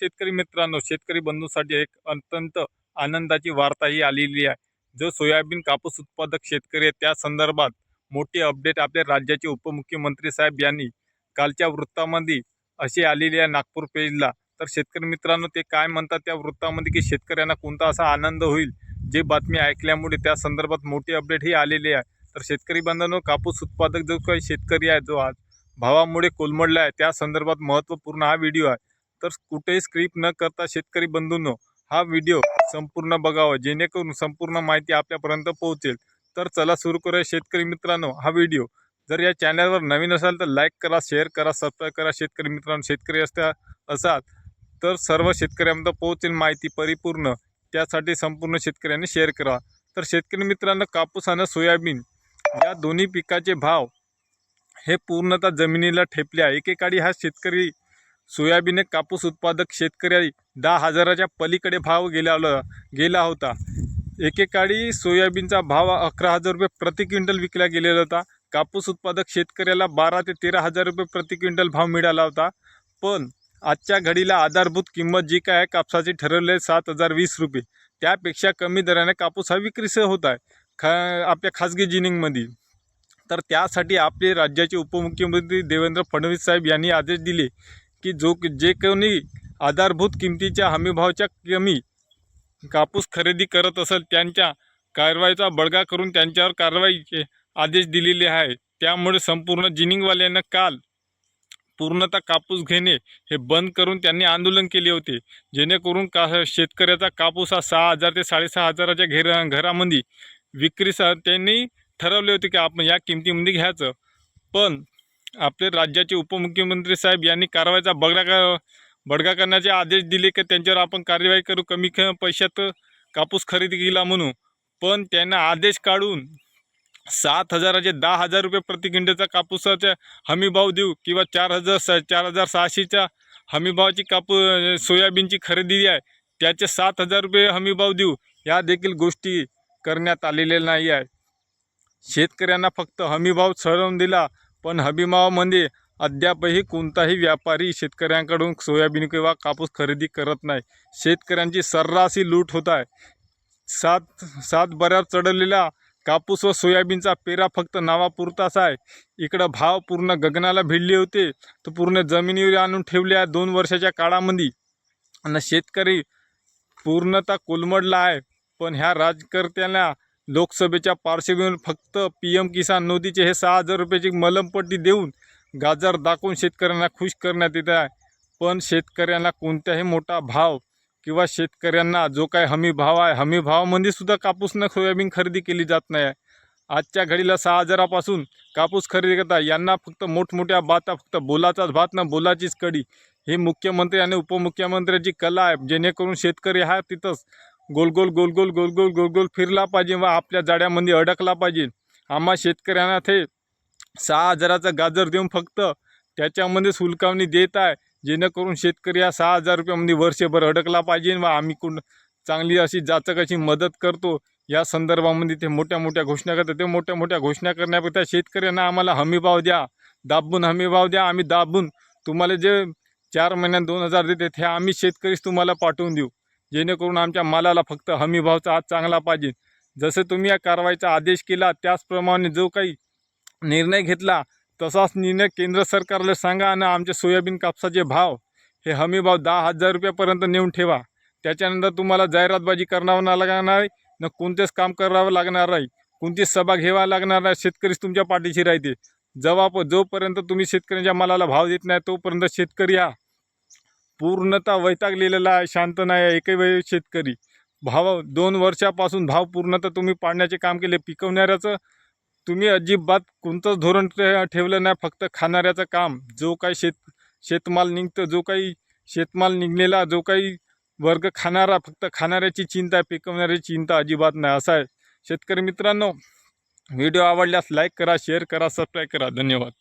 शेतकरी मित्रांनो शेतकरी बंधूंसाठी एक अत्यंत आनंदाची वार्ता ही आलेली आहे. जो सोयाबीन कापूस उत्पादक शेतकरी आहे त्या संदर्भात मोठी अपडेट आपल्या राज्याचे उपमुख्यमंत्री साहेब यांनी कालच्या वृत्तामध्ये अशी आलेली आहे नागपूर पेजला. तर शेतकरी मित्रांनो ते काय म्हणतात त्या वृत्तामध्ये की शेतकऱ्यांना कोणता असा आनंद होईल जे बातमी ऐकल्यामुळे त्या संदर्भात मोठी अपडेट ही आलेली आहे. तर शेतकरी बांधवांनो कापूस उत्पादक जो काही शेतकरी आहे जो आज भावामुळे कोलमडला आहे त्या संदर्भात महत्त्वपूर्ण हा व्हिडिओ आहे. तर कुठेही स्क्रिप्ट न करता शेतकरी बंधूंनो हा व्हिडिओ संपूर्ण बघावा जेणेकरून संपूर्ण माहिती आपल्यापर्यंत पोहोचेल. तर चला सुरू करूया शेतकरी मित्रांनो हा व्हिडिओ. जर या चॅनलवर नवीन असाल तर लाईक करा शेअर करा सबस्क्राईब करा शेतकरी मित्रांनो शेतकरी असता असाल तर सर्व शेतकऱ्यांपर्यंत पोहोचेल माहिती परिपूर्ण. त्यासाठी संपूर्ण शेतकऱ्यांनी शेअर करा. तर शेतकरी मित्रांनो कापूस आणि सोयाबीन या दोन्ही पिकाचे भाव हे पूर्णतः जमिनीला ठेपले आहे. एकेकाळी हा शेतकरी सोयाबीन कापूस उत्पादक शेतकरी दहा हजाराच्या पलीकडे भाव गेला गेला होता. एकेकाळी सोयाबीनचा भाव अकरा हजार रुपये प्रति क्विंटल विकला गेलेला होता. कापूस उत्पादक शेतकऱ्याला बारा ते तेरा हजार रुपये प्रति क्विंटल भाव मिळाला होता. पण आजच्या घडीला आधारभूत किंमत जी काय आहे कापसाची ठरवली आहे सात हजार वीस रुपये. त्यापेक्षा कमी दराने कापूस हा विक्रीस होत आहे खा आपल्या खाजगी जिनिंगमध्ये. तर त्यासाठी आपले राज्याचे उपमुख्यमंत्री देवेंद्र फडणवीस साहेब यांनी आदेश दिले की जो जे कोणी आधारभूत किमतीच्या हमीभावाच्या कमी कापूस खरेदी करत असेल त्यांच्या कारवाईचा बळगा करून त्यांच्यावर कारवाईचे आदेश दिलेले आहे त्यामुळे संपूर्ण जिनिंगवाल्यांना काल पूर्णतः कापूस घेणे हे बंद करून त्यांनी आंदोलन केले होते. जेणेकरून का शेतकऱ्याचा कापूस हा सहा हजार ते साडेसहा हजाराच्या घेर घरामध्ये विक्रीसह त्यांनी ठरवले होते की आपण या किमतीमध्ये घ्यायचं. पण आपले राज्याचे उपमुख्यमंत्री साहेब यांनी कारवाईचा बगडा का बडगा करण्याचे आदेश दिले की त्यांच्यावर आपण कार्यवाही करू कमी पैशात कापूस खरेदी केला म्हणून. पण त्यांना आदेश काढून सात हजाराचे दहा हजार रुपये प्रति क्विंटलचा कापूसाचा हमीभाव देऊ किंवा चार हजार स चार हजार सहाशेच्या हमीभावाची कापू सोयाबीनची खरेदी आहे त्याचे सात हजार रुपये हमीभाव देऊ या देखील गोष्टी करण्यात आलेल्या नाही आहे शेतकऱ्यांना फक्त हमीभाव ठरवून दिला पण हमीभावामध्ये अद्यापही कोणताही व्यापारी शेतकऱ्यांकडून सोयाबीन किंवा कापूस खरेदी करत नाही. शेतकऱ्यांची सर्रासी लूट होत आहे. सात सात बऱ्यावर चढवलेला कापूस व सोयाबीनचा पेरा फक्त नावापुरताच आहे. इकडं भाव पूर्ण गगनाला भिडले होते. तर पूर्ण जमिनीवर आणून ठेवले आहे दोन वर्षाच्या काळामध्ये. आणि शेतकरी पूर्णतः कोलमडला आहे. पण ह्या राजकर्त्यांना लोकसभेच्या पार्श्वभूमीवर फक्त पी एम किसान नोंदीचे हे सहा हजार रुपयाची मलमपट्टी देऊन गाजर दाखवून शेतकऱ्यांना खुश करण्यात येत आहे. पण शेतकऱ्यांना कोणत्याही मोठा भाव किंवा शेतकऱ्यांना जो काय हमी भाव आहे हमी भावामध्ये सुद्धा कापूसनं सोयाबीन खरेदी केली जात नाही. आहे आजच्या घडीला सहा हजारापासून कापूस खरेदी करता यांना फक्त मोठमोठ्या बाता फक्त बोलाचाच भात ना बोलाचीच कडी. ही मुख्यमंत्री आणि उपमुख्यमंत्र्याची कला आहे. जेणेकरून शेतकरी हा तिथंच गोल गोल गोल गोल गोल गोल गोल गोल फिरला पाहिजे व आपल्या जाड्यामध्ये अडकला पाहिजे. आम्हा शेतकऱ्यांना ते सहा हजाराचा गाजर देऊन फक्त त्याच्यामध्ये सुलकावणी देत आहे. जेणेकरून शेतकरी हा सहा हजार रुपयामध्ये वर्षभर अडकला पाहिजे व आम्ही कोण चांगली अशी जाचकाची मदत करतो. या संदर्भामध्ये ते मोठ्या मोठ्या घोषणा करतात. ते मोठ्या मोठ्या घोषणा करण्यापेक्षा शेतकऱ्यांना आम्हाला हमीभाव द्या. दाबून हमीभाव द्या. आम्ही दाबून तुम्हाला जे चार महिन्यात दोन हजार देते ते आम्ही शेतकरीच तुम्हाला पाठवून देऊ. जेणेकरून आमच्या मालाला फक्त हमीभावचा आज चांगला पाहिजे. जसं तुम्ही या कारवाईचा आदेश केला त्याचप्रमाणे जो काही निर्णय घेतला तसाच निर्णय केंद्र सरकारला सांगा आणि आमचे सोयाबीन कापसाचे भाव हे हमीभाव दहा हजार रुपयापर्यंत नेऊन ठेवा. त्याच्यानंतर तुम्हाला जाहिरातबाजी करावं ना लागणार आहे न कोणतेच काम करावं लागणार नाही. कोणतीच सभा घ्यावा लागणार नाही शेतकरीच तुमच्या पाठीशी राहते जवा प जोपर्यंत तुम्ही शेतकऱ्यांच्या मालाला भाव देत नाही तोपर्यंत शेतकरी हा पूर्णतः वैतागलेला आहे शांत नाही आहे एकही वेळ शेतकरी. भाव दोन वर्षापासून भाव पूर्णतः तुम्ही पाडण्याचे काम केले. पिकवणाऱ्याचं तुम्ही अजिबात कोणतंच धोरण ठेवलं नाही फक्त खाणाऱ्याचं काम. जो काही शेत शेतमाल निघतं जो काही शेतमाल निघलेला जो काही वर्ग खाणारा फक्त खाणाऱ्याची चिंता आहे पिकवणाऱ्याची चिंता अजिबात नाही. असं आहे. शेतकरी मित्रांनो व्हिडिओ आवडल्यास लाईक करा शेअर करा सबस्क्राईब करा. धन्यवाद.